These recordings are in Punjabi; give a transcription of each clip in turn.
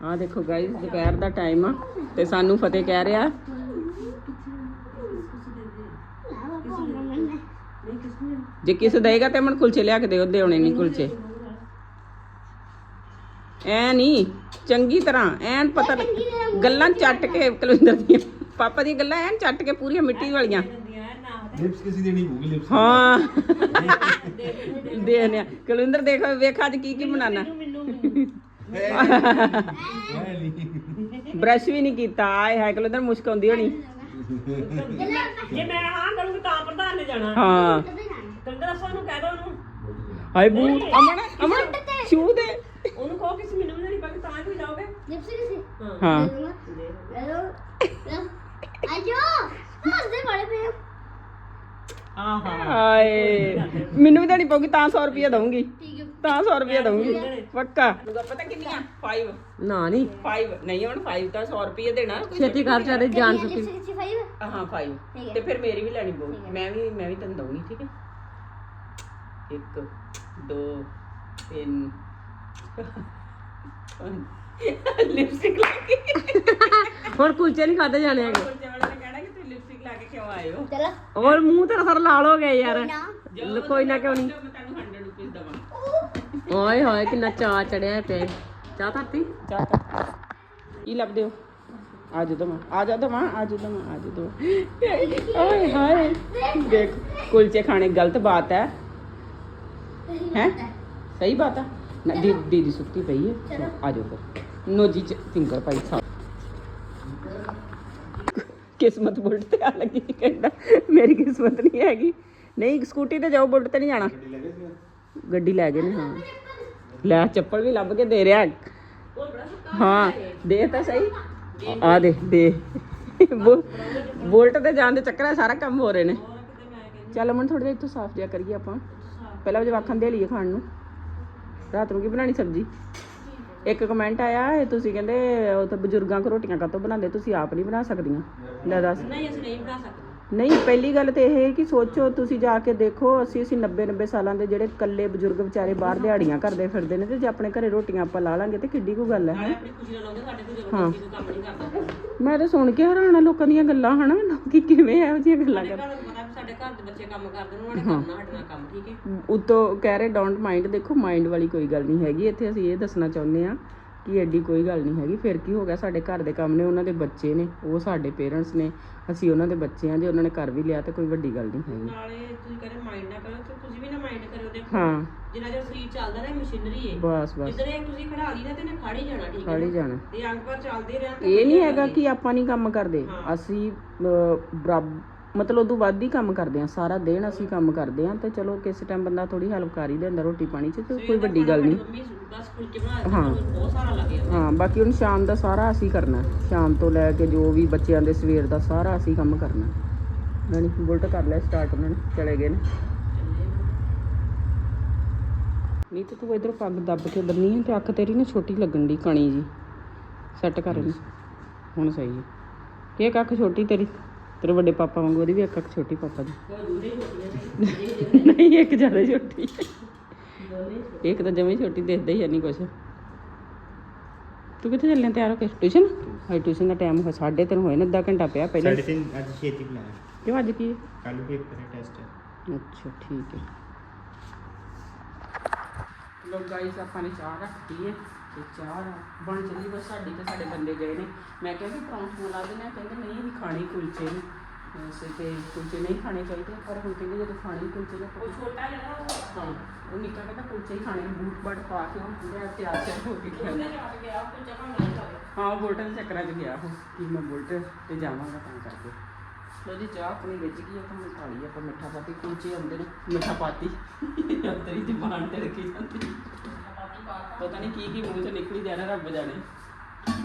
ਆ ਦੇਖੋ ਗਾਇਸ ਦੁਪਹਿਰ ਦਾ ਟਾਈਮ ਆ ਤੇ ਸਾਨੂੰ ਫਤਿਹ ਕਹਿ ਰਿਹਾ। ਜੇ ਕਿਸੇ ਦੇਗਾ ਤੇ ਮਨ ਕੁਲਚੇ ਲਿਆ ਕੇ ਦਿਓ ਦੇਉਣੇ ਨਹੀਂ ਕੁਲਚੇ। ਐ ਨਹੀਂ ਚੰਗੀ ਤਰ੍ਹਾਂ ਐਨ ਪਤਾ ਗੱਲਾਂ ਚੱਟ ਕੇ ਕੁਲਵਿੰਦਰ ਦੀਆਂ ਪਾਪਾ ਦੀਆਂ ਗੱਲਾਂ ਐਨ ਚੱਟ ਕੇ ਪੂਰੀਆਂ ਮਿੱਟੀ ਵਾਲੀਆਂ। ਲਿਪਸ ਕਿਸੇ ਦੇਣੀ ਹੋਊਗੀ ਲਿਪਸ ਹਾਂ। ਦੇ। ਨੇ ਕੁਲਵਿੰਦਰ ਦੇਖ ਵੇਖ ਅੱਜ ਕੀ ਕੀ ਬਣਾਣਾ ਬ੍ਰਸ਼ ਵੀ ਨਹੀਂ ਕੀਤਾ ਆਏ ਹਾਏ ਕੁਲਵਿੰਦਰ ਮੁਸ਼ਕ ਆਉਂਦੀ ਹੋਣੀ। ਜੇ ਮੈਂ ਹਾਂ ਕਰੂੰਗੀ ਤਾਂ ਪ੍ਰਧਾਨ ਨੇ ਜਾਣਾ। ਹਾਂ। ਕੰਦਰ ਅਸਾਂ ਨੂੰ ਕਹਿ ਦੋ ਉਹਨੂੰ। ਹਾਏ ਬੂ ਅਮਨ ਅਮਨ ਛੂ ਦੇ। ਉਹਨੂੰ ਕਹੋ ਕਿ ਮੈਨੂੰ ਵੀ ਨਹੀਂ ਪਤਾ ਤਾਂ ਹੀ ਜਾਓਗੇ। ਹਾਂ। ਆਹਾ ਹਾਏ ਮੈਨੂੰ ਵੀ ਦੇਣੀ ਪਊਗੀ ਤਾਂ 100 ਰੁਪਏ ਦਊਂਗੀ। ਤਾਂ 100 ਰੁਪਏ ਦਊਂਗੀ। ਪੱਕਾ। ਪਤਾ ਕਿੰਨੀਆਂ? 5 ਨਾ ਨਹੀਂ। 5 ਨਹੀਂ ਹੁਣ 5 ਤਾਂ 100 ਰੁਪਏ ਦੇਣਾ। ਕੋਈ ਛੇਤੀ ਕਰ। ਚਾਰੇ ਜਾਨ ਚੁੱਕੀ। ਹਾਂ 5 ਤੇ ਫਿਰ ਮੇਰੀ ਵੀ ਲੈਣੀ ਪਊਗੀ ਮੈਂ ਵੀ ਮੈਂ ਵੀ ਤੈਨੂੰ ਦਊਂਗੀ ਠੀਕ ਹੈ? 1 2 3 ਲਿਪਸਟਿਕ ਲਾ ਕੇ। ਹੁਣ ਕੁਲਚੇ ਨਹੀਂ ਖਾਦੇ ਜਾਣੇ ਹੈਗੇ। ਬੱਚੇ ਵਾਲੇ ਨੇ ਕਹਿਣਾ ਕਿ ਤੁਸੀਂ ਲਿਪਸਟਿਕ ਲਾ ਕੇ ਕਿਉਂ ਆਏ ਹੋ? ਔਰ ਮੂੰਹ ਤੇਰਾ ਸਾਰਾ ਲਾਲ ਹੋ ਗਿਆ ਯਾਰ। ਕੋਈ ਨਾ। ਕਿਉਂ ਨਹੀਂ ਜੋ ਮੈਂ ਤੁਹਾਨੂੰ 100 ਰੁਪਏ ਦਵਾਂ ਓਏ ਹੋਏ ਕਿੰਨਾ ਚਾਹ ਚੜਿਆ ਪਿਆ ਚਾਹ ਧਰਤੀ? ਚਾਹ ਤਾਂ। ਕੀ ਲੱਭਦੇ ਹੋ? ਆ ਜਾ ਦਮਾ ਆ ਜਾ ਦਮਾ ਆ ਜਾ ਦਮਾ ਆ ਜਾ ਦਮਾ। ਓਏ ਹਾਏ ਦੇਖ ਕੁਲਚੇ ਖਾਣੇ ਗਲਤ ਬਾਤ ਹੈ। ਹੈ? ਸਹੀ ਬਾਤ ਹੈ ਨਾ ਦੀ ਦੀਦੀ ਸੁੱਤੀ ਪਈ ਹੈ। ਆ ਜਾਓ ਫਿਰ। ਨੋਜੀ ਚ ਫਿੰਗਰ ਪਾਈ ਸਾ ਕਿਸਮਤ ਬੁਲਟ ਤੇ ਆ ਲੱਗੀ ਕਹਿੰਦਾ। ਮੇਰੀ ਕਿਸਮਤ ਨਹੀਂ ਹੈਗੀ। ਨਹੀਂ ਸਕੂਟੀ ਤੇ ਜਾਓ ਬੁਲਟ ਤੇ ਨਹੀਂ ਜਾਣਾ। ਗੱਡੀ ਲੈ ਗਏ ਨੇ, ਹਾਂ। ਲੈ, ਚੱਪਲ ਵੀ ਲੱਭ ਕੇ ਦੇ ਰਿਹਾ। ਹਾਂ, ਦੇ ਤਾਂ ਸਹੀ। ਆ ਦੇ ਦੇ। ਬੁ- ਤੇ ਜਾਣ ਦੇ ਚੱਕਰਾਂ ਸਾਰਾ ਕੰਮ ਹੋ ਰਹੇ ਨੇ। ਚੱਲ ਅਮਨ ਥੋੜਾ ਜਿਹਾ ਇੱਥੋਂ ਸਾਫ਼ ਜਿਹਾ ਕਰੀਏ ਆਪਾਂ। ਪਹਿਲਾਂ ਜਵਾਖਾਂ ਦੇ ਲਈਏ ਖਾਣ ਨੂੰ। ਰਾਤ ਨੂੰ ਕੀ ਬਣਾਣੀ ਸਬਜੀ? ਇੱਕ ਕਮੈਂਟ ਆਇਆ, ਇਹ ਤੁਸੀਂ ਕਹਿੰਦੇ, ਉਹ ਤਾਂ ਬਜ਼ੁਰਗਾਂ ਕੋ ਰੋਟੀਆਂ ਕਾਤੋਂ ਬਣਾਉਂਦੇ? ਤੁਸੀਂ ਆਪ ਨਹੀਂ ਬਣਾ ਸਕਦੀਆਂ। ਲੈ ਦੱਸ। ਨਹੀਂ, ਅਸੀਂ ਨਹੀਂ ਬਣਾ ਸਕਦੇ। ਨਹੀਂ ਪਹਿਲੀ ਗੱਲ ਤੇ ਇਹ ਹੈ ਕਿ ਸੋਚੋ ਤੁਸੀਂ ਜਾ ਕੇ ਦੇਖੋ ਅਸੀਂ ਅਸੀਂ 90 90 ਸਾਲਾਂ ਦੇ ਜਿਹੜੇ ਇਕੱਲੇ ਬਜ਼ੁਰਗ ਵਿਚਾਰੇ ਬਾਹਰ ਦਿਹਾੜੀਆਂ ਕਰਦੇ ਫਿਰਦੇ ਨੇ ਤੇ ਜੇ ਆਪਣੇ ਘਰੇ ਰੋਟੀਆਂ ਆਪਾਂ ਲਾ ਲਾਂਗੇ ਤੇ ਕਿੱਡੀ ਕੋ ਗੱਲ ਹੈ। ਮੈਂ ਤਾਂ ਸੁਣ ਕੇ ਹੈਰਾਨ ਆ ਲੋਕਾਂ ਦੀਆਂ ਗੱਲਾਂ ਹਨਾ? ਲੋਕੀ ਕਿਵੇਂ ਇਹੋ ਜਿਹੀਆਂ ਗੱਲਾਂ ਕਰਦੇ? ਸਾਡੇ ਘਰ ਦੇ ਬੱਚੇ ਕੰਮ ਕਰਦੇ ਨੇ ਉਹਨਾਂ ਨੇ ਕਰਨਾ ਹਟਣਾ ਕੰਮ ਠੀਕ ਹੈ? ਉਤੋਂ ਕਹਿ ਰਹੇ ਡੋਂਟ ਮਾਈਂਡ ਦੇਖੋ ਮਾਈਂਡ ਵਾਲੀ ਕੋਈ ਗੱਲ ਨਹੀਂ ਹੈਗੀ ਇੱਥੇ ਅਸੀਂ ਇਹ ਦੱਸਣਾ ਚਾਹੁੰਦੇ ਆ ਕਿ ਐਡੀ ਕੋਈ ਗੱਲ ਨਹੀਂ ਹੈਗੀ। ਫਿਰ ਕੀ ਹੋ ਗਿਆ? ਸਾਡੇ ਘਰ ਦੇ ਕੰਮ ਨੇ ਉਹਨਾਂ ਦੇ ਬੱਚੇ ਨੇ ਉਹ ਸਾਡੇ ਪੇਰੈਂਟਸ ਨੇ ਅਸੀਂ ਉਹਨਾਂ ਦੇ ਬੱਚੇ ਆ ਜੇ ਉਹਨਾਂ ਨੇ ਕਰ ਵੀ ਲਿਆ ਤੇ ਕੋਈ ਵੱਡੀ ਗੱਲ ਨਹੀਂ ਹੈਗੀ। ਨਾਲੇ ਤੁਸੀਂ ਕਹਿੰਦੇ ਮਾਈਂਡ ਨਾ ਕਰੋ ਤੇ ਤੁਸੀਂ ਵੀ ਨਾ ਮਾਈਂਡ ਕਰਿਓ ਦੇਖੋ। ਹਾਂ। ਜਿੰਨਾ ਚਿਰ ਸਰੀਰ ਚੱਲਦਾ ਨਾ ਮਸ਼ੀਨਰੀ ਹੈ ਬਸ ਬਸ। ਇਹ ਤੁਸੀਂ ਖੜਾ ਲਈ ਨਾ ਤੇ ਇਹਨੇ ਖੜ ਹੀ ਜਾਣਾ ਠੀਕ ਹੈ ਖੜੀ ਜਾਣਾ। ਤੇ ਅੰਗ ਪਰ ਚੱਲਦੇ ਰਹਿਣ ਇਹ ਨਹੀਂ ਹੈਗਾ ਕਿ ਆਪਾਂ ਨਹੀਂ ਕੰਮ ਕਰਦੇ। ਅਸੀਂ ਅਹ, ਬਰਾਬ ਮਤਲਬ ਉਦੋਂ ਵੱਧ ਹੀ ਕੰਮ ਕਰਦੇ ਆ ਸਾਰਾ ਦਿਨ ਅਸੀਂ ਕੰਮ ਕਰਦੇ ਆ ਤੇ ਚਲੋ ਕਿਸੇ ਟਾਈਮ ਬੰਦਾ ਥੋੜੀ ਹੈਲਪ ਕਰ ਹੀ ਦਿੰਦਾ ਰੋਟੀ ਪਾਣੀ 'ਚ ਤੇ ਕੋਈ ਵੱਡੀ ਗੱਲ ਨਹੀਂ। ਮੰਮੀ ਬਸ ਫੁਲਕੇ ਬਣਾ ਦਿੱਤੇ ਮੈਨੂੰ ਬਹੁਤ ਸਾਰਾ ਲੱਗਿਆ ਹਾਂ ਬਾਕੀ ਹੁਣ ਸ਼ਾਮ ਦਾ ਸਾਰਾ ਅਸੀਂ ਕਰਨਾ ਸ਼ਾਮ ਤੋਂ ਲੈ ਕੇ ਜੋ ਵੀ ਬੱਚਿਆਂ ਦੇ ਸਵੇਰ ਦਾ ਸਾਰਾ ਅਸੀਂ ਕੰਮ ਕਰਨਾ। ਨਹੀਂ ਬੁਲਟ ਕਰ ਲਿਆ ਸਟਾਰਟ ਉਹਨਾਂ ਨੇ ਚਲੇ ਗਏ ਨੇ। ਨਹੀਂ ਤੇ ਤੂੰ ਇਧਰ ਪੱਗ ਦੱਬ ਕੇ ਬੰਨੀ ਹੈ ਤੇ ਅੱਖ ਤੇਰੀ ਨਾ ਛੋਟੀ ਲੱਗਣ ਦੀ ਕਣੀ ਜੀ। ਸੈੱਟ ਕਰ ਇਹਨੂੰ ਹੁਣ ਸਹੀ ਹੈ। ਕੀ ਅੱਖ ਛੋਟੀ ਤੇਰੀ। ਤੇਰੇ ਵੱਡੇ ਪਾਪਾ ਵਾਂਗੂ ਉਹਦੀ ਵੀ ਇੱਕ ਅੱਖ ਛੋਟੀ ਪਾਪਾ ਦੀ। ਨਹੀਂ ਇੱਕ ਜ਼ਿਆਦਾ ਛੋਟੀ। ਹੈ ਇੱਕ ਤਾਂ ਜਮੇ ਛੋਟੀ ਦਿਖਦਾ ਹੀ ਨਹੀਂ ਕੁਛ। ਤੂੰ ਕਿੱਥੇ ਚੱਲਿਆ ਤਿਆਰ ਹੋ ਕੇ? ਟਿਊਸ਼ਨ? ਹਾਈ ਟਿਊਸ਼ਨ ਦਾ ਟਾਈਮ ਹੋ ਸਾਢੇ ਤਿੰਨ ਹੋਏ ਨੇ ਅੱਧਾ ਘੰਟਾ ਪਿਆ ਪਹਿਲਾਂ। ਸਾਡੇ ਤਿੰਨ ਅੱਜ ਛੇਤੀ ਬੁਲਾਇਆ ਕਿਉਂ ਅੱਜ ਕੀ? ਹੈ? ਕੱਲ ਪੇਪਰ ਹੈ ਟੈਸਟ ਹੈ ਅੱਛਾ ਠੀਕ ਹੈ। ਲੋ ਗਾਈਸ ਆਪਾਂ ਨੇ ਚਾਹ ਰੱਖਤੀ ਹੈ। ਤੇ ਚਾਹ ਬਣ ਚੱਲੀ ਬਸ ਸਾਡੀ ਤੇ ਸਾਡੇ ਬੰਦੇ ਗਏ ਨੇ। ਮੈਂ ਕਿਹਾ ਕਿ ਪਰੌਂਠੀਆਂ ਲਾ ਦੇਣਾ ਕਹਿੰਦੇ ਨਹੀਂ ਅਸੀਂ ਖਾਣੀ ਕੁਲਚੇ ਨੇ। ਵੈਸੇ ਤੇ ਕੁਲਚੇ ਨਹੀਂ ਖਾਣੇ ਚਾਹੀਦੇ ਪਰ ਹੁਣ ਕਹਿੰਦੇ ਜਦੋਂ ਖਾਣੀ ਕੁਲਚੇ ਨੇ ਉਹ ਛੋਟਾ ਜਿਹੜਾ ਉਹ। ਹਾਂ ਉਹ ਨਿੱਕਾ ਕਹਿੰਦਾ ਕੁਲਚੇ ਹੀ ਖਾਣੇ ਬੂਟ ਬਾਟ ਪਾ ਕੇ ਉਹ ਪੂਰਾ ਤਿਆਰ ਤਿਆਰ ਹੋ ਕੇ ਗਿਆ ਹਾਂ ਉਹ ਬੁਲਟ ਦੇ ਚੱਕਰਾਂ 'ਚ ਗਿਆ ਉਹ ਕਿ ਮੈਂ ਬੁਲਟ ਤੇ ਜਾਵਾਂਗਾ ਤਾਂ ਕਰਕੇ। ਲੋ ਜੀ ਚਾਹ ਆਪਣੀ ਵਿੱਚ ਗਈ ਆਪਾਂ ਨੂੰ ਖਾਲੀ ਆਪਾਂ ਮਿੱਠਾ ਪਾਤੀ ਕੁਲਚੇ ਆਉਂਦੇ ਨੇ ਮਿੱਠਾ ਪਾਤੀ। ਤੇਰੀ ਜ਼ਬਾਨ ਤੇ ਰੱਖੀ ਜਾਂਦੀ। ਪਤਾ ਨਹੀਂ ਕੀ ਕੀ ਮੂੰਹ ਚੋਂ ਨਿਕਲੀ ਜਾਣਾ ਰੱਬ ਜਾਣੇ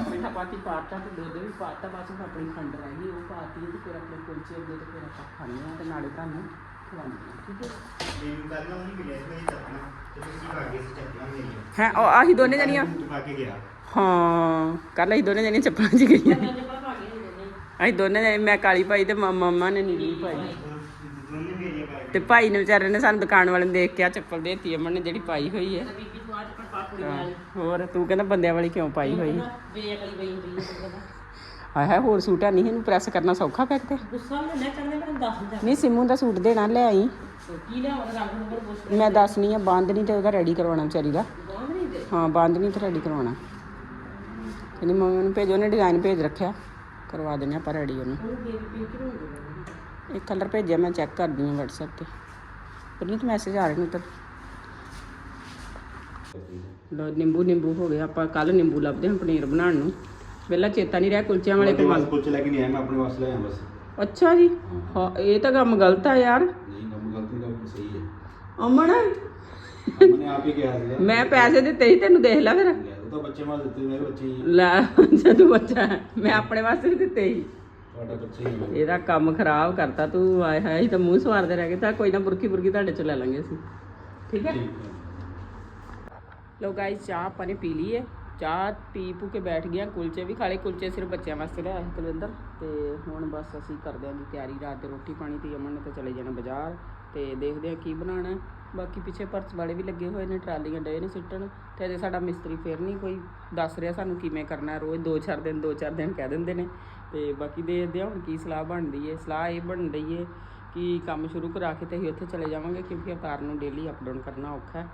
ਮਿੱਠਾ ਪਾਤੀ ਪਾਤਾ ਤੇ ਦੁੱਧ ਵੀ ਪਾਤਾ ਬਸ ਹੁਣ ਆਪਣੀ ਖੰਡ ਰਹਿ ਗਈ ਉਹ ਪਾਤੀ ਤੇ ਫਿਰ ਆਪਣੇ ਕੁਲਚੇ ਆਉਂਦੇ ਤੇ ਫਿਰ ਆਪਾਂ ਖਾਣੇ ਆ ਤੇ ਨਾਲੇ ਤੁਹਾਨੂੰ ਖਵਾਉਂਦੇ ਆ ਠੀਕ ਹੈ ਮੈਨੂੰ ਕੱਲ ਨਾ ਨਹੀਂ ਮਿਲਿਆ ਸੀ ਮੇਰੀ ਚੱਪਣਾ ਤੇ ਤੁਸੀਂ ਖਾ ਗਏ ਸੀ ਚੱਪਣਾ ਮੇਰੀ ਹੈ ਉਹ ਆਹੀ ਦੋਨੇ ਜਣੀਆਂ? ਬੂਟ ਪਾ ਕੇ ਗਿਆ। ਹਾਂ ਕੱਲ ਅਸੀਂ ਦੋਨੇ ਜਣੀਆਂ ਚੱਪਲਾਂ 'ਚ ਗਈਆਂ। ਅਸੀਂ ਦੋਨੇ ਜਣੇ ਮੈਂ ਕਾਲੀ ਪਾਈ ਤੇ ਮ- ਮੰਮਾ ਨੇ ਨੀਲੀ ਪਾਈ। ਦੋਨੇ ਮੇਰੀਆਂ ਪਾ ਤੇ ਭਾਈ ਨੇ ਵਿਚਾਰੇ ਨੇ ਸਾਨੂੰ ਦੁਕਾਨ ਵਾਲੇ ਨੇ ਦੇਖ ਕੇ ਆ ਚੱਪਲ ਦੇਤੀ ਅਮਨ ਨੇ ਜਿਹੜੀ ਪਾਈ ਹੋਈ ਹੈ। ਵਾਲੀ। ਹੋਰ ਤੂੰ ਕਹਿੰਦਾ ਬੰਦਿਆਂ ਵਾਲੀ ਕਿਉਂ ਪਾਈ ਹੋਈ? ਲਈ ਬਈ ਹੁੰਦੀ ਹੈ ਹਾਏ ਹੋਰ ਸੂਟ ਨਹੀਂ ਇਹਨੂੰ ਪ੍ਰੈਸ ਕਰਨਾ ਸੌਖਾ ਪੈਕ ਤੇ। ਗੁੱਸਾ ਵੀ ਨਾ ਕਰਨੇ ਮੈਨੂੰ ਦੱਸ ਜਾ ਨਹੀਂ ਸਿੰਮੂ ਦਾ ਸੂਟ ਦੇਣਾ ਲੈ ਆਈ। ਕੀ ਲਿਆਵਾਂ ਰੰਗ ਨੂੰ ਪੁੱਛ ਮੈਂ ਦੱਸਣੀ ਆ ਬੰਦ ਨਹੀਂ ਤੇ ਉਹਦਾ ਰੈਡੀ ਕਰਵਾਉਣਾ ਵਿਚਾਰੀ ਦਾ। ਗਾਂ ਨਹੀਂ ਦੇ ਹਾਂ ਬੰਦ ਨਹੀਂ ਤੇ ਰੈਡੀ ਕਰਵਾਉਣਾ। ਕਹਿੰਦੀ ਮੰਮੀ ਨੂੰ ਭੇਜੋ ਉਹਨੇ ਡਿਜ਼ਾਈਨ ਭੇਜ ਰੱਖਿਆ। ਕਰਵਾ ਦਿੰਦੇ ਆਪਾਂ ਰੈਡੀ ਉਹਨੂੰ। ਉਹ ਬੇਬੀ ਪਿੰਕ ਨੂੰ ਦੇ ਇਹ ਕਲਰ ਭੇਜਿਆ ਮੈਂ ਚੈੱਕ ਕਰਦੀ ਹਾਂ WhatsApp ਤੇ। ਪਰਨੀਤ ਮੈਸੇਜ ਆ ਰਹੇ ਨੇ ਤਾਂ ਲੋ ਨਿੰਬੂ ਨਿੰਬੂ ਹੋ ਗਿਆ ਆਪਾਂ ਕੱਲ ਨਿੰਬੂ ਲੱਭਦੇ ਹਾਂ ਪਨੀਰ ਬਣਾਉਣ ਨੂੰ। ਪਹਿਲਾਂ ਚੇਤਾ ਨਹੀਂ ਰਿਹਾ ਕੁਲਚਿਆਂ ਵਾਲੇ ਕੋਲ ਕੁਝ ਲੈ ਕੇ ਨਹੀਂ ਆਇਆ ਮੈਂ ਆਪਣੇ ਵਾਸਤੇ ਲੈ ਆਇਆ ਬਸ। ਅੱਛਾ ਜੀ। ਹਾਂ। ਇਹ ਤਾਂ ਕੰਮ ਗਲਤ ਆ ਯਾਰ। ਨਹੀਂ ਕੰਮ ਗਲਤੀ ਕੰਮ ਸਹੀ ਹੈ। ਅਮਨ? ਮੈंने ਆਪ ਹੀ ਕਿਹਾ ਸੀਗਾ। ਮੈਂ ਪੈਸੇ ਦਿੱਤੇ ਸੀ ਤੈਨੂੰ ਦੇਖ ਲੈ ਫਿਰ। ਉਹ ਤਾਂ ਬੱਚੇ ਮਾਰ ਦਿੱਤੇ ਮੇਰੇ ਬੱਚੇ ਹੀ ਲੈ ਜਦੋਂ ਬੱਚਾ ਹੈ, ਮੈਂ ਆਪਣੇ ਵਾਸਤੇ ਵੀ ਦਿੱਤੇ ਸੀ। ਤੁਹਾਡਾ ਬੱਚੇ ਹੀ ਹੈ। ਇਹਦਾ ਕੰਮ ਖਰਾਬ ਕਰਤਾ ਤੂੰ ਆਏ ਹਾਏ ਤਾਂ ਮੂੰਹ ਸਵਾਰਦੇ ਰਹਿ ਗਏ ਤਾਂ ਕੋਈ ਨਾ ਬੁਰਕੀ ਬੁਰਕੀ ਤੁਹਾਡੇ ਚ ਲੈ ਲਾਂਗੇ ਅਸੀਂ। ਠੀਕ ਹੈ। ਲੋ ਗਾਇਸ ਚਾਹ ਆਪਾਂ ਨੇ ਪੀ ਲਈ ਹੈ ਚਾਹ ਪੀ ਪੂ ਕੇ ਬੈਠ ਗਿਆ ਕੁਲਚੇ ਵੀ। ਖਾ ਲਏ ਕੁਲਚੇ ਸਿਰਫ ਬੱਚਿਆਂ ਵਾਸਤੇ ਲਿਆਇਆ ਸੀ ਕੁਲਵਿੰਦਰ। ਤੇ ਹੁਣ ਬਸ ਅਸੀਂ ਕਰਦੇ ਹਾਂ ਜੀ ਤਿਆਰੀ। ਰਾਤ ਦੇ ਰੋਟੀ ਪਾਣੀ 'ਤੇ ਅਮਨ ਨੇ ਤਾਂ ਚਲੇ ਜਾਣਾ ਬਾਜ਼ਾਰ। ਤੇ ਦੇਖਦੇ ਹਾਂ ਕੀ ਬਣਾਉਣਾ ਬਾਕੀ ਪਿੱਛੇ ਪਰਸ ਵਾਲੇ ਵੀ ਲੱਗੇ ਹੋਏ ਨੇ, ਟਰਾਲੀਆਂ ਡਏ ਨੇ ਸਿੱਟਣ। ਤੇ ਅਜੇ ਸਾਡਾ ਮਿਸਤਰੀ ਫੇਰ ਨਹੀਂ ਕੋਈ ਦੱਸ ਰਿਹਾ ਸਾਨੂੰ ਕਿਵੇਂ ਕਰਨਾ ਰੋਜ਼ ਦੋ ਚਾਰ ਦਿਨ, ਦੋ ਚਾਰ ਦਿਨ ਕਹਿ ਦਿੰਦੇ ਨੇ। ਤੇ ਬਾਕੀ ਦੇਖਦੇ ਹਾਂ ਹੁਣ ਕੀ ਸਲਾਹ ਬਣਦੀ ਹੈ ਸਲਾਹ ਇਹ ਬਣ ਰਹੀ ਹੈ ਕਿ ਕੰਮ ਸ਼ੁਰੂ ਕਰਾ ਕੇ ਤੇ ਅਸੀਂ ਉੱਥੇ ਚਲੇ ਜਾਵਾਂਗੇ, ਕਿਉਂਕਿ ਅਵਤਾਰ ਨੂੰ ਡੇਲੀ ਅਪਡਾਊਨ ਕਰਨਾ ਔਖਾ ਹੈ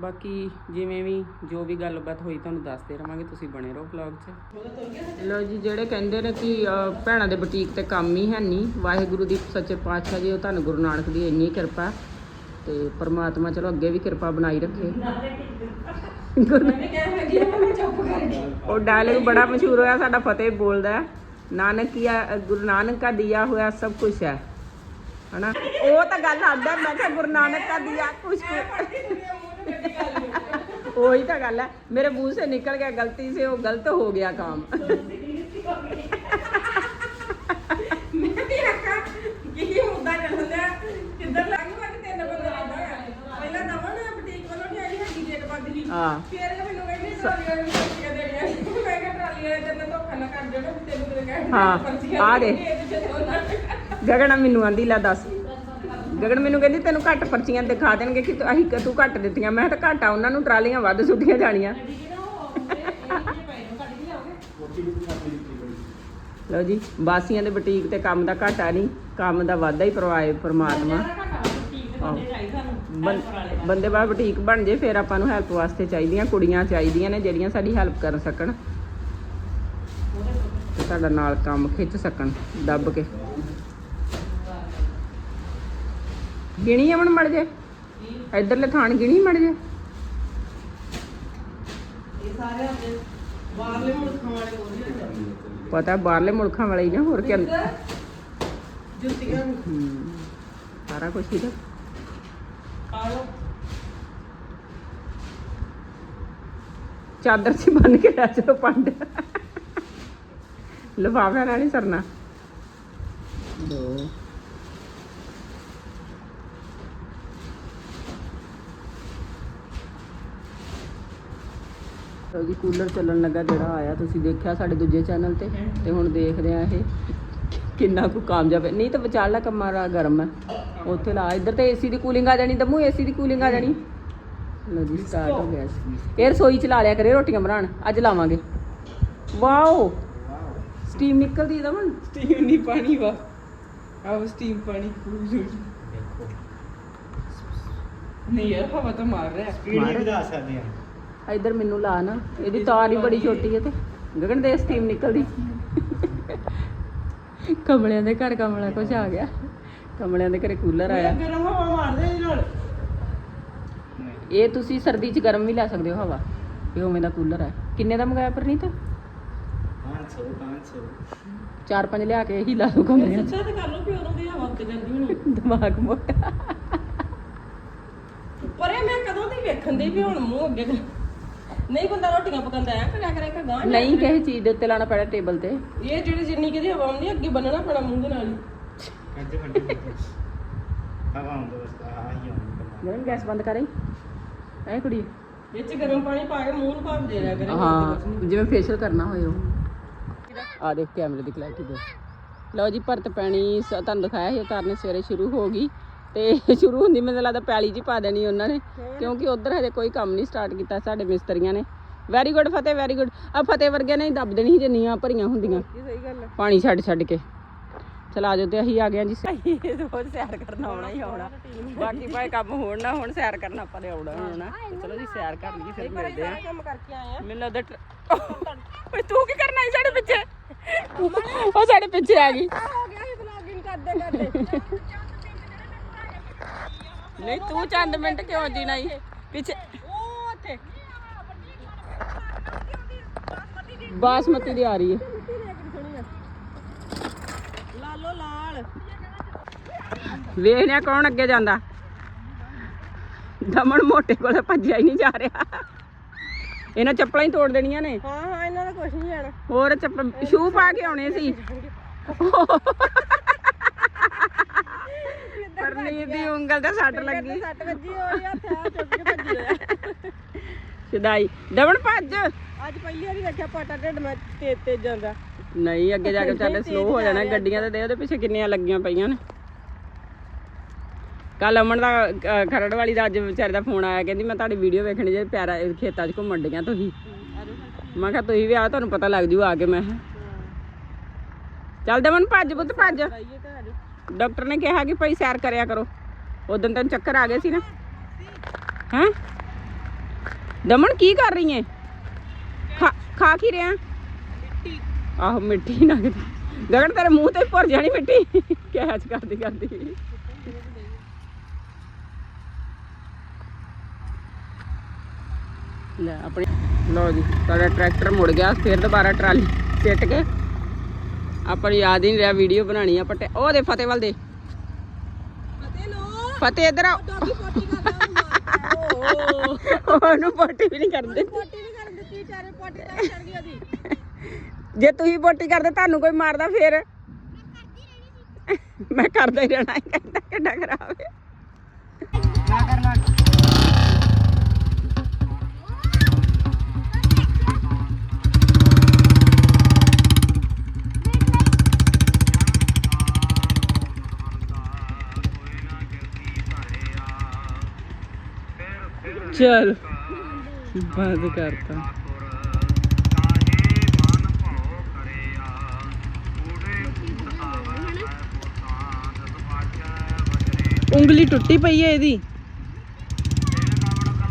ਬਾਕੀ ਜਿਵੇਂ ਵੀ ਜੋ ਵੀ ਗੱਲਬਾਤ ਹੋਈ ਤੁਹਾਨੂੰ ਦੱਸਦੇ ਰਵਾਂਗੇ, ਤੁਸੀਂ ਬਣੇ ਰਹੋ ਵਲੌਗ 'ਚ। ਲੋ ਜੀ, ਜਿਹੜੇ ਕਹਿੰਦੇ ਨੇ ਕਿ ਭੈਣਾਂ ਦੇ ਬੁਟੀਕ ਤੇ ਕੰਮ ਹੀ ਹੈ ਨਹੀਂ, ਵਾਹਿਗੁਰੂ ਦੀ ਸੱਚੇ ਪਾਤਸ਼ਾਹ ਜੀ, ਉਹ ਤੁਹਾਨੂੰ ਗੁਰੂ ਨਾਨਕ ਦੀ ਇੰਨੀ ਕਿਰਪਾ ਤੇ ਪਰਮਾਤਮਾ ਚਲੋ ਅੱਗੇ ਵੀ ਕਿਰਪਾ ਬਣਾਈ ਰੱਖੇ। ਉਹ ਡਾਇਲੌਗ ਬੜਾ ਮਸ਼ਹੂਰ ਹੋਇਆ, ਸਾਡਾ ਫਤਿਹ ਬੋਲਦਾ ਨਾਨਕ ਕੀ ਗੁਰੂ ਨਾਨਕ ਦਾ ਦਿਆ ਹੋਇਆ ਸਭ ਕੁਝ ਹੈ। ਹਨਾ? ਉਹ ਤਾਂ ਗੱਲ ਆਂਦਾ ਮੈਂ ਕਿਹਾ ਗੁਰੂ ਨਾਨਕ ਦਾ ਦਿਆ ਕੁਝ ਉਹੀ ਤਾਂ ਗੱਲ ਹੈ। ਮੇਰੇ ਮੂੰਹ ਸੇ ਨਿਕਲ ਗਿਆ ਗਲਤੀ ਸੇ ਉਹ ਗਲਤ ਹੋ ਗਿਆ ਕੰਮ। ਕੀ ਹੁੰਦਾ ਚੱਲਦਾ ਕਿੱਧਰ ਲੱਗ ਮੈਂ ਕਿ ਤਿੰਨ ਬੰਦੇ ਆਉਂਦਾ ਪਹਿਲਾਂ ਦਮਨ ਬੁਟੀਕ ਵੱਲੋਂ ਨਹੀਂ ਆਈ ਹੈਗੀ ਡੇਟ ਬੰਦ ਲਈ ਹਾਂ। ਫਿਰ ਇਹ ਮੈਨੂੰ ਕਹਿੰਦੀ ਟਰਾਲੀਆਂ ਵੀ ਪਰਚੀਆਂ ਦੇਣੀਆਂ ਮੈਂ ਕਿਹਾ ਟਰਾਲੀਆਂ ਵਾਲੇ ਤੇਰੇ ਨਾਲ ਧੋਖਾ ਨਾ ਕਰ ਦੇਣਾ ਤੈਨੂੰ ਕਹਿ ਹਾਂ, ਆ ਦੇ। ਗਗਨ ਮੈਨੂੰ ਆਂਦੀ ਲੈ ਦੱਸ। ਗਗਨ ਮੈਨੂੰ ਕਹਿੰਦੀ ਤੈਨੂੰ ਘੱਟ ਪਰਚੀਆਂ ਦਿਖਾ ਦੇਣਗੇ ਕਿ ਤੂੰ- ਅਸੀਂ ਕਿ ਤੂੰ ਘੱਟ ਦਿੱਤੀਆਂ। ਮੈਂ ਤਾਂ ਘੱਟ ਆ ਉਹਨਾਂ ਨੂੰ ਟਰਾਲੀਆਂ ਵੱਧ ਸੁੱਟੀਆਂ ਜਾਣੀਆਂ। ਲਓ ਜੀ ਬਾਸੀਆਂ ਦੇ ਬੁਟੀਕ ਤੇ ਕੰਮ ਦਾ ਘਾਟਾ ਨਹੀਂ ਕੰਮ ਦਾ ਵਾਧਾ ਹੀ ਪਰਵਾਏ ਪਰਮਾਤਮਾ। ਬੰ- ਬੰਦੇ ਬਾਹਰ ਬੁਟੀਕ ਬਣ ਜੇ ਫਿਰ ਆਪਾਂ ਨੂੰ ਹੈਲਪ ਵਾਸਤੇ ਚਾਹੀਦੀਆਂ ਕੁੜੀਆਂ ਚਾਹੀਦੀਆਂ ਨੇ ਜਿਹੜੀਆਂ ਸਾਡੀ ਹੈਲਪ ਕਰ ਸਕਣ। ਤੇ ਤੁਹਾਡਾ ਨਾਲ ਕੰਮ ਖਿੱਚ ਸਕਣ ਦੱਬ ਕੇ। ਗਿਣੀ ਅਮਨ ਮੜ ਜੇ? ਇਧਰਲੇ ਥਾਣ ਗਿਣੀ ਮੜ ਜੇ? ਇਹ ਸਾਰੇ ਆਪਣੇ ਬਾਹਰਲੇ ਮੁਲਕਾਂ ਵਾਲੇ ਪਤਾ ਬਾਹਰਲੇ ਮੁਲਕਾਂ ਵਾਲੇ ਹੀ ਨਾ ਹੋਰ ਕੀ ਜੁੱਤੀਆਂ ਸਾਰਾ ਕੁਝ ਹੀ ਚਾਦਰ 'ਚ ਬੰਨ ਕੇ ਲੈ ਚਲੋ ਪੰਡ। ਲਿਫਾਫਿਆਂ ਨਾਲ ਸਰਨਾ ਦੋ ਲਓ ਜੀ ਕੂਲਰ ਚੱਲਣ ਲੱਗਾ ਜਿਹੜਾ ਆਇਆ ਤੁਸੀਂ ਦੇਖਿਆ ਸਾਡੇ ਦੂਜੇ ਚੈਨਲ ਤੇ? ਤੇ ਹੁਣ ਦੇਖਦੇ ਆ ਇਹ ਕਿੰਨਾ ਕੁ ਕਾਮਯਾਬ ਹੈ। ਨਹੀਂ ਤਾਂ ਵਿਚਾਰਲਾ ਕੰਮਾਂ ਦਾ ਗਰਮ ਹੈ। ਉੱਥੇ ਲਾ ਇੱਧਰ ਤੇ ਏਸੀ ਦੀ ਕੂਲਿੰਗ ਆ ਜਾਣੀ ਦਮੂ ਏਸੀ ਦੀ ਕੂਲਿੰਗ ਆ ਜਾਣੀ। ਲਓ ਜੀ ਸਟਾਰਟ ਹੋ ਗਿਆ ਸੀ। ਇਹ ਰਸੋਈ ਚ ਲਾ ਲਿਆ ਕਰੇ ਰੋਟੀਆਂ ਬਣਾਉਣ। ਅੱਜ ਲਾਵਾਂਗੇ। ਵਾਓ! ਸਟੀਮ ਨਿਕਲਦੀ ਦਮਨ? ਸਟੀਮ ਨਹੀਂ ਪਾਣੀ ਵਾ। ਆਹ ਸਟੀਮ ਪਾਣੀ ਨਹੀਂ ਯਾਰ ਹਵਾ ਤਾਂ ਮਾਰ ਰਿਹਾ। ਸਪੀਡ ਵੀ ਵਧਾ ਸਕਦੇ ਆ। ਇੱਧਰ ਮੈਨੂੰ ਲਾ ਨਾ ਇਹਦੀ ਤਾਰ ਹੀ ਬੜੀ ਛੋਟੀ ਹੈ ਤੇ। ਗਗਨ ਦੇ ਸਟੀਮ ਨਿਕਲਦੀ। ਕਮਲਿਆਂ ਦੇ ਘਰ ਕਮਲਾ ਕੁਛ ਆ ਗਿਆ। ਕਮਲਿਆਂ ਦੇ ਘਰੇ ਕੂਲਰ ਆਇਆ। ਗਰਮ ਹਵਾ ਮਾਰਦੇ ਇਹਦੇ ਨਾਲ। ਇਹ ਤੁਸੀਂ ਸਰਦੀ 'ਚ ਗਰਮ ਵੀ ਲੈ ਸਕਦੇ ਹੋ ਹਵਾ ਇਹ ਉਵੇਂ ਦਾ ਕੂਲਰ ਹੈ ਕਿੰਨੇ ਦਾ ਮੰਗਾਇਆ ਪਰਨੀਤ? 500 500 ਚਾਰ ਪੰਜ ਲਿਆ ਕੇ ਇਹੀ ਲਾ ਲਓ ਕਮਰਿਆਂ 'ਚ ਸੱਚਾ ਤੇ ਕਰ ਲੋ ਵੀ ਉਦੋਂ ਦੀ ਹਵਾ ਉੱਤੇ ਜਾਂਦੀ ਹੋਣੀ। ਦਿਮਾਗ ਮੋਟਾ। ਪਰ ਮੈਂ ਕਦੋਂ ਦੀ ਵੇਖਣ ਦੀ ਵੀ ਹੁਣ ਮੂੰਹ ਅੱਗੇ ਨਹੀਂ ਬੰਦਾ ਰੋਟੀਆਂ ਪਕਾਉਂਦਾ ਐ ਕਰਿਆ ਕਰੇ ਕਿ ਗਾਂ ਨਹੀਂ ਕਿਸੇ ਚੀਜ਼ ਦੇ ਉੱਤੇ ਲਾਣਾ ਪੈਣਾ ਟੇਬਲ ਤੇ। ਇਹ ਜਿਹੜੀ ਜਿੰਨੀ ਕਿਦੀ ਹਵਾ ਆਉਂਦੀ ਅੱਗੇ ਬੰਨਣਾ ਪੈਣਾ ਮੂੰਹ ਦੇ ਨਾਲ ਹੀ। ਕੱਢ ਕੱਢ ਹਵਾ ਆਉਂਦਾ ਬਸ ਆਹ ਹੀ ਆਉਂਦਾ ਗਰਮ ਗੈਸ ਬੰਦ ਕਰੀ ਐ ਕੁੜੀ ਇਹ ਚ ਗਰਮ ਪਾਣੀ ਪਾ ਕੇ ਮੂੰਹ ਨੂੰ ਭਾਪ ਦੇ ਰਿਆ ਕਰੇ ਹਾਂ ਜਿਵੇਂ ਫੇਸ਼ੀਅਲ ਕਰਨਾ ਹੋਏ ਉਹ। ਆ ਦੇਖ ਕੈਮਰੇ ਦੀ ਕਲੈਰਿਟੀ ਦੇ ਲਓ ਜੀ ਭਰਤ ਪੈਣੀ ਸ- ਤੁਹਾਨੂੰ ਦਿਖਾਇਆ ਸੀ ਉਤਾਰਨੇ ਸਵੇਰੇ ਸ਼ੁਰੂ ਹੋ ਗਈ। ਤੇ ਸ਼ੁਰੂ ਹੁੰਦੀ ਮੈਨੂੰ ਲੱਗਦਾ ਪੈਲੀ ਹੀ ਪਾ ਦੇਣੀ ਉਹਨਾਂ ਨੇ। ਕਿਉਂਕਿ ਉਧਰ ਹਜੇ ਕੋਈ ਕੰਮ ਨਹੀਂ ਸਟਾਰਟ ਕੀਤਾ ਸਾਡੇ ਮਿਸਤਰੀਆਂ ਨੇ। Very good Fateh very good ਆ ਫਤਿਹ ਵਰਗੇ ਨੇ ਦੱਬ ਦੇਣੀ ਜਿੰਨੀਆਂ ਭਰੀਆਂ ਹੁੰਦੀਆਂ। ਸਹੀ ਗੱਲ ਪਾਣੀ ਛੱਡ ਛੱਡ ਕੇ। ਚਲਾ ਜਾਓ ਤੇ ਅਸੀਂ ਆ ਗਏ ਜੀ। ਰੋਜ਼ ਸੈਰ ਕਰਨ ਆਉਣਾ ਹੀ ਆਉਣਾ। ਬਾਕੀ ਭਾਵੇਂ ਕੰਮ ਹੋਣ ਨਾ ਹੁਣ ਸੈਰ ਕਰਨ ਆਪਾਂ ਨੇ ਆਉਣਾ ਹੀ ਆਉਣਾ। ਤੇ ਚਲੋ ਜੀ ਸੈਰ ਕਰ ਲਈਏ ਫਿਰ ਮਿਲਦੇ ਆ ਕੰਮ ਕਰਕੇ ਆਏ ਆ ਮੈਨੂੰ ਲੱਗਦਾ ਟਰ- ਓਏ ਤੂੰ ਕੀ ਕਰਨਾ ਹੈ ਸਾਡੇ ਪਿੱਛੇ? ਉਹ ਸਾਡੇ ਪਿੱਛੇ ਆ ਗਈ। ਹੋ ਗਿਆ ਇਹ ਵਲੌਗਿੰਗ ਕਰਦੇ ਕਰਦੇ। ਨਹੀਂ ਤੂੰ ਚੰਦ ਮਿੰਟ ਕਿਉਂ ਜੀਣਾ ਈ ਪਿੱਛੇ। ਉਹ ਉੱਥੇ ਬਾਸਮਤੀ ਦੀ ਆ ਰਹੀ ਹੈ। ਲਾਲੋ ਲਾਲ। ਵੇਖਦੇ ਆ ਕੌਣ ਅੱਗੇ ਜਾਂਦਾ। ਦਮਨ ਮੋਟੇ ਕੋਲੇ ਭੱਜਿਆ ਹੀ ਨਹੀਂ ਜਾ ਰਿਹਾ। ਇਹਨਾਂ ਚੱਪਲਾਂ ਹੀ ਤੋੜ ਦੇਣੀਆਂ ਨੇ। ਹਾਂ ਹਾਂ ਇਹਨਾਂ ਦਾ ਕੁਝ ਨਹੀਂ ਜਾਣਾ। ਹੋਰ ਚੱਪਲ ਸ਼ੂ ਪਾ ਕੇ ਆਉਣੇ ਸੀ। ਪਰਨੀਤ ਦੀ ਉਂਗਲ ਤੇ ਸੱਟ ਲੱਗੀ। ਸੱਟ ਵੱਜੀ ਹੋਈ ਆ ਚੁੱਕ ਕੇ ਭੱਜੀ ਹੋਇਆ। ਸਿਧਾਈ ਦਮਨ ਭੱਜ। ਅੱਜ ਪਹਿਲੀ ਵਾਰੀ ਦੇਖਿਆ ਪਾਟਾ ਢਿੱਡ ਮੈਂ ਤੇਜ਼ ਤੇਜ਼ ਜਾਂਦਾ। ਨਹੀਂ ਅੱਗੇ ਜਾ ਕੇ ਚੱਲ ਸਲੋ ਹੋ ਜਾਣਾ ਗੱਡੀਆਂ ਤੇ ਦੇ ਉਹਦੇ ਪਿੱਛੇ ਕਿੰਨੀਆਂ ਲੱਗੀਆਂ ਪਈਆਂ ਨੇ। ਕੱਲ ਅਮਨ ਦਾ ਖਰੜ ਵਾਲੀ ਦਾ ਅੱਜ ਵਿਚਾਰੇ ਦਾ ਫੋਨ ਆਇਆ ਕਹਿੰਦੀ ਮੈਂ ਤੁਹਾਡੀ ਵੀਡੀਓ ਵੇਖਣੀ ਜੇ ਪਿਆਰਾ ਖੇਤਾਂ 'ਚ ਘੁੰਮਣ ਡੀਆਂ ਤੁਸੀਂ। ਮੈਂ ਕਿਹਾ ਤੁਸੀਂ ਵੀ ਆ ਤੁਹਾਨੂੰ ਪਤਾ ਲੱਗ ਜੂ ਆ ਕੇ ਮੈਂ। ਚੱਲ ਦਮਨ ਭੱਜ ਪੁੱਤ ਭੱਜ। ਡਾਕਟਰ ਨੇ ਕਿਹਾ ਕਿ ਭਾਈ ਸੈਰ ਕਰਿਆ ਕਰੋ। ਉਦੋਂ ਤੈਨੂੰ ਚੱਕਰ ਆ ਗਏ ਸੀ ਨਾ। ਹੈਂ? ਦਮਨ ਕੀ ਕਰ ਰਹੀ ਹੈ ਖਾ ਖਾ ਕੀ ਰਿਆ ਮਿੱਟੀ ਆਹੋ, ਮਿੱਟੀ ਨਾ ਕਿਤੇ ਗਗਨ ਤੇਰੇ ਮੂੰਹ ਤੇ ਭਰ ਜਾਣੀ ਮਿੱਟੀ। ਕੈਚ ਕਰਦੀ ਕਰਦੀ। ਲੈ, ਆਪਣੇ ਲਓ ਜੀ, ਸਾਡਾ ਟਰੈਕਟਰ ਮੁੜ ਗਿਆ, ਫਿਰ ਦੁਬਾਰਾ ਟਰਾਲੀ ਸਿੱਟ ਕੇ। ਆਪਾਂ ਨੂੰ ਯਾਦ ਹੀ ਨਹੀਂ ਰਿਹਾ ਵੀਡੀਓ ਬਣਾਣੀ ਆਪਾਂ ਟੈ- ਉਹ ਦੇ ਫਤਿਹ ਵੱਲ ਦੇ ਫਤਿਹ ਲੋ ਫਤਿਹ ਇਧਰ ਆ ਪੋਟੀ ਉਹਨੂੰ ਪੋਟੀ ਵੀ ਨਹੀਂ ਕਰਦੇ। ਪੋਟੀ ਨਹੀਂ ਕਰਨ ਦਿੱਤੀ ਚਾਰੇ ਪੋਟੀ ਤਾਂ ਚੜ ਗਈ ਉਹਦੀ। ਜੇ ਤੁਸੀਂ ਪੋਟੀ ਕਰਦੇ ਤੁਹਾਨੂੰ ਕੋਈ ਮਾਰਦਾ ਫੇਰ? ਮੈਂ ਕਰਦਾ ਹੀ ਰਹਿਣਾ ਹੈ ਕਹਿੰਦਾ ਕਿੱਡਾ ਖਰਾਬ ਹੈ। ਚਲ। ਬੰਦ ਕਰਤਾ। ਉਂਗਲੀ ਟੁੱਟੀ ਪਈ ਹੈ ਇਹਦੀ।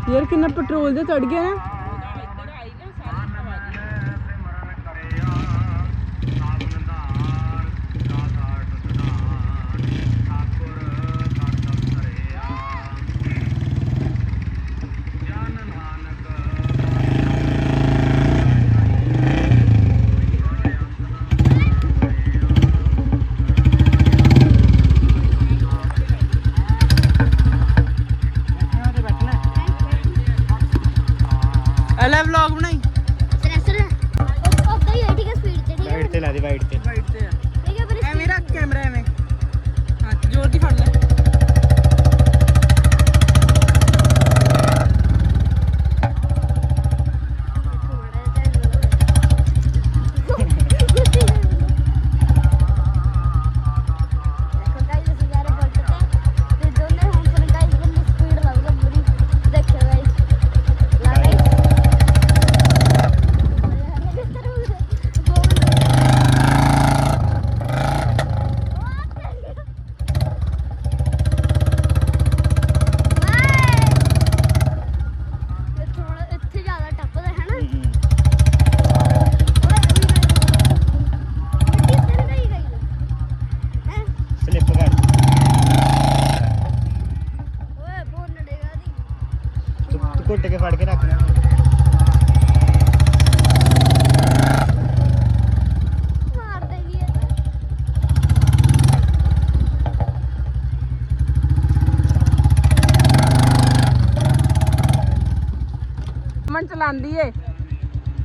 ਯਾਰ ਕਿੰਨਾ ਪੈਟਰੋਲ ਦੇ ਚੜ ਗਿਆ ਨਾ।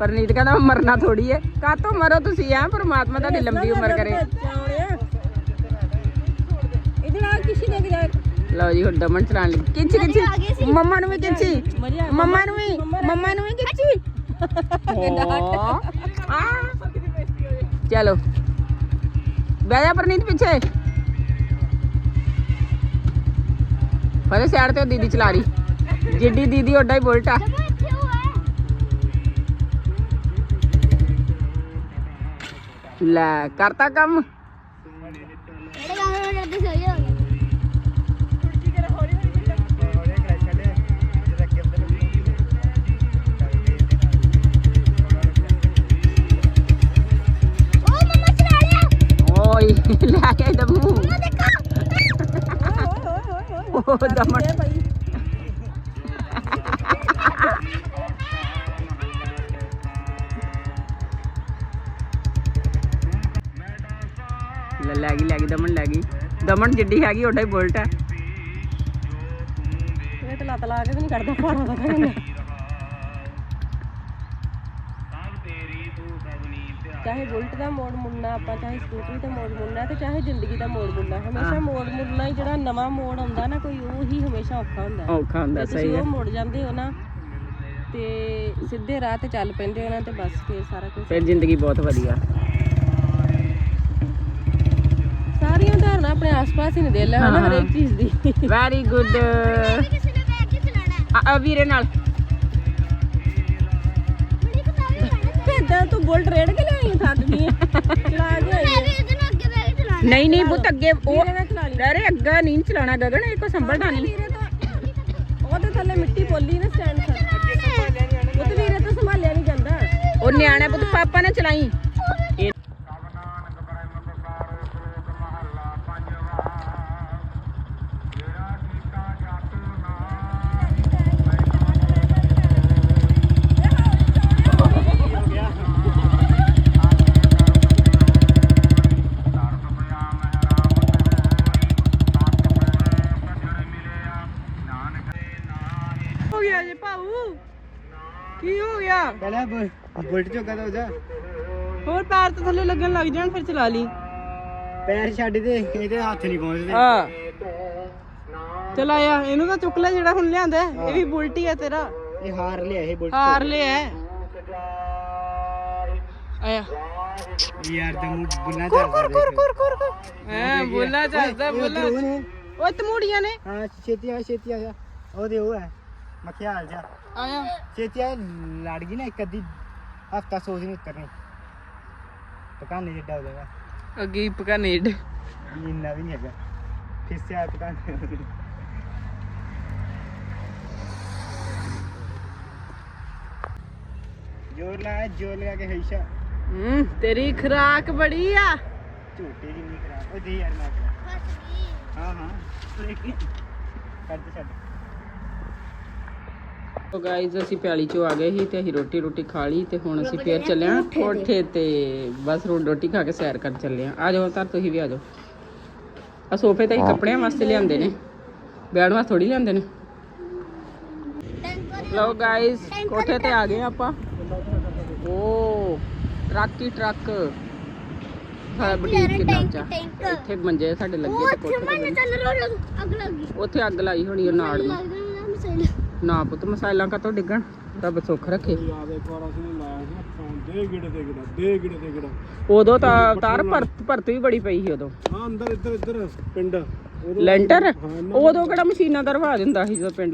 ਪਰਨੀਤ ਕਹਿੰਦਾ ਮਰਨਾ ਥੋੜੀ ਏ ਕਾਤੋਂ ਮਰੋ ਤੁਸੀਂ ਆ ਪਰਮਾਤਮਾ ਤੁਹਾਡੀ ਲੰਬੀ ਉਮਰ ਕਰੇ। ਇਹਦੇ ਨਾਲ ਕਿਸੇ ਨੇ ਗਿਆ ਲਓ ਜੀ ਹੁਣ ਦਮਨ ਚਲਾਉਣ ਲੱਗੀ। ਕਿੰਚੀ ਕਿੰਚੀ। ਮੰਮਾ ਨੂੰ ਵੀ ਕਿੰਚੀ। ਮੰਮਾ ਨੂੰ ਵੀ ਮੰਮਾ ਨੂੰ ਵੀ ਕਿੰਚੀ। ਚਲੋ। ਬਹਿ ਜਾ ਪਰਨੀਤ ਪਿੱਛੇ। ਫਤਿਹ ਸਾਈਡ ਤੇ ਉਹ ਦੀਦੀ ਚਲਾ ਰਹੀ। ਜਿੱਡੀ ਦੀਦੀ ਓਡਾ ਹੀ ਬੁਲਟ ਆ। ਲੈ ਕਰਤਾ ਕੰਮ? ਦਮਨ ਜਿੱਡੀ ਹੈਗੀ ਓਡਾ ਹੀ ਬੁਲਟ ਆ ਇਹ ਤਲਾ ਤਲਾ ਕੇ ਵੀ ਨਹੀਂ ਕੱਢਦਾ ਭਾਰਾ ਦਾ ਕਹਿੰਦਾ ਚਾਹੇ ਬੁਲਟ ਦਾ ਮੋੜ ਮੁੜਨਾ ਆਪਾਂ ਚਾਹੇ ਸਕੂਟਰੀ ਦਾ ਮੋੜ ਮੁੜਨਾ ਤੇ ਚਾਹੇ ਜ਼ਿੰਦਗੀ ਦਾ ਮੋੜ ਮੁੜਨਾ ਹਮੇਸ਼ਾ ਮੋੜ ਮੁੜਨਾ ਹੀ ਜਿਹੜਾ ਨਵਾਂ ਮੋੜ ਆਉਂਦਾ ਨਾ ਕੋਈ ਉਹ ਹੀ ਹਮੇਸ਼ਾ ਔਖਾ ਹੁੰਦਾ ਔਖਾ ਹੁੰਦਾ ਸਹੀ ਹੈ। ਉਹ ਮੁੜ ਜਾਂਦੇ ਹੋ ਨਾ ਤੇ ਸਿੱਧੇ ਰਾਹ ਤੇ ਚੱਲ ਪੈਂਦੇ ਹੋ ਨਾ ਤੇ ਬਸ ਫੇਰ ਸਾਰਾ ਕੁਝ ਫਿਰ ਜ਼ਿੰਦਗੀ ਬਹੁਤ ਵਧੀਆ। ਉਦਾਹਰਨਾਂ ਆਪਣੇ ਆਸ-ਪਾਸ ਹੀ ਨੇ ਦੇ ਲੈ ਹਨਾ ਹਾਂ। ਹਰੇਕ ਚੀਜ਼ ਦੀ। ਵੈਰੀ ਗੁੱਡ ਕਿਸੇ ਨੇ ਹੈ ਵੀਰੇ ਨਾਲ। ਇਦਾਂ ਤੂੰ ਬੁਲਟ ਰੇੜ ਕੇ ਲਿਆਈ ਥੱਕ ਗਈ ਆਂ। ਚਲਾ ਕੇ ਆਈ ਇਹਦੇ ਨਾਲ ਅੱਗੇ ਬੈਠ ਕੇ ਚਲਾਣਾ ਨਹੀਂ ਨਹੀਂ ਪੁੱਤ ਅੱਗੇ ਉਹ ਅਰੇ ਅੱਗਾ ਨਹੀਂ ਚਲਾਣਾ ਗਗਨ ਇਹ ਕੋ ਸੰਭਲਦਾ ਨਹੀਂ। ਤੋਂ ਉਹਦੇ ਥੱਲੇ ਮਿੱਟੀ ਪੋਲੀ ਨਾ ਸਟੈਂਡ ਤੇ। ਉਹ ਤੇ ਵੀਰੇ ਤੋਂ ਸੰਭਾਲਿਆ ਨਹੀਂ ਜਾਂਦਾ। ਉਹ ਨਿਆਣਾ ਪੁੱਤ ਪਾਪਾ ਨੇ ਚਲਾਈ। ਹੋ ਗਿਆ ਜੇ ਭਾਊ? ਕੀ ਹੋ ਗਿਆ? ਪਹਿਲਾਂ ਬੁਲਟ ਚੋਕਾ ਤਾਂ ਹੋ ਜਾ ਹੋਰ ਪੈਰ ਤੇ ਥੱਲੇ ਲੱਗਣ ਲੱਗ ਜਾਣ ਫਿਰ ਚਲਾ ਲਈ। ਪੈਰ ਛੱਡ ਦੇ ਇਹਦੇ ਹੱਥ ਨਹੀਂ ਪਹੁੰਚਦੇ। ਆ ਚਲਾਇਆ ਇਹਨੂੰ ਤਾਂ ਚੁੱਕ ਲੈ ਜਿਹੜਾ ਹੁਣ ਲਿਆਂਦਾ ਹੈ। ਇਹ ਵੀ ਬੁਲਟੀ ਹੈ ਤੇਰਾ। ਇਹ ਹਾਰ ਲਿਆ ਇਹ ਬੁਲਟ ਹਾਰ ਲਿਆ ਹੈ। ਆਇਆ। ਯਾਰ ਤੇ ਮੂੰਹ ਬੁੱਲਾ ਕੁਰ ਚੱਲਦਾ ਕੁਰ ਕੁਰ ਕੁਰ ਕੁਰ ਕੁਰ। ਐ ਬੋਲਾ ਚੱਲਦਾ ਬੋਲਾ ਨੇ ਓਏ ਤਮੂੜੀਆਂ ਨੇ। ਹਾਂ ਛੇਤੀ ਆ ਛੇਤੀ ਆ ਜਾ। ਉਹਦੇ ਉਹ ਹੈ। ਮਖਿਆਲ ਜਾ। ਆਇਆ। ਛੇਤੀ ਆ ਲੜ ਗਈ ਨਾ ਇੱਕ ਅੱਧੀ ਹਫਤਾ ਸੋਚ ਨਹੀਂ ਉਤਰਨੀ। ਪਕਾਨੇ ਜਿੱਡਾ ਹੋ ਜਾਏਗਾ। ਅੱਗੇ ਪਕਾ ਨੇੜ ਇੰਨਾ ਵੀ ਨਹੀਂ ਹੈਗਾ। ਫਿਰ ਸੇ ਪਕਾਨੇ ਜੋਰ ਲਾ ਜੋਰ ਲਗਾ ਕੇ ਹਈਸ਼ਾ ਹੂੰ ਤੇਰੀ ਖਰਾਕ ਬੜੀ ਆ। ਝੂਟੇ ਜਿੰਨੀ ਖਰਾਬ ਉਹ ਦੇ ਯਾਰ ਮੈਂ ਹਾਂ ਹਾਂ। ਕੱਢ ਦੇ ਛੱਡ। ਸੋ ਗਾਇਜ਼ ਅਸੀਂ ਪਿਆਲੀ ਚੋਂ ਆ ਗਏ ਸੀ ਤੇ ਅਸੀਂ ਰੋਟੀ ਰੋਟੀ ਖਾ ਲਈ ਤੇ ਹੁਣ ਅਸੀਂ ਫੇਰ ਚੱਲੇ ਆਂ ਕੋਠੇ ਤੇ। ਬਸ ਹੁਣ ਰੋਟੀ ਖਾ ਕੇ ਸੈਰ ਕਰਨ ਚੱਲੇ ਆਂ ਆ ਜਾਓ ਤਾਂ ਤੁਸੀਂ ਵੀ ਆ ਜਾਓ। ਆ ਸੋਫੇ ਤਾਂ ਹੀ। ਕੱਪੜਿਆਂ ਵਾਸਤੇ ਲਿਆਂਦੇ ਨੇ। ਬੈਠਣ ਵਾਸਤੇ ਥੋੜੀ ਲਿਆਂਦੇ ਨੇ। ਲਓ ਗਾਇਜ਼ ਕੋਠੇ ਤੇ ਆ ਗਏ ਆਪਾਂ। ਓ ਟਰੱਕ ਹੀ ਟਰੱਕ। ਸਾਡਾ ਬੁਟੀਕ ਕਿੰਨਾ ਉੱਚਾ। ਇੱਥੇ ਮੰਜੇ ਸਾਡੇ ਲੱਗੇ ਉਹ ਤੇ ਕੋਠੇ ਤੇ ਉੱਥੇ ਅੱਗ ਲਾਈ ਹੋਣੀ ਉਹ ਨਾੜ ਨੂੰ। ਨਾ ਪੁੱਤ ਮਸਾਇਲਾਂ ਕਾ ਤੋਂ ਡਿੱਗਣ ਰੱਬ ਸੁੱਖ ਰੱਖੇ। ਯਾਦ ਇੱਕ ਵਾਰ ਅਸੀਂ ਨੇ ਲਾਇਆ ਸੀ ਫੋਨ ਦੇ ਗਿੜੇ ਦੇ ਗਿੜਾ ਦੇ ਗਿੜੇ ਦੇ ਗਿੜਾ। ਉਦੋਂ ਤਾਂ ਤਾਰ ਭਰਤ ਭਰਤ ਵੀ ਬੜੀ ਪਈ ਸੀ ਉਦੋਂ। ਹਾਂ ਅੰਦਰ ਇੱਧਰ ਇੱਧਰ ਪਿੰਡ। ਲੈਂਟਰ? ਉਦੋਂ ਕਿਹੜਾ ਮਸ਼ੀਨਾਂ ਦਾ ਰਵਾ ਦਿੰਦਾ ਸੀ ਜਦੋਂ ਪਿੰਡ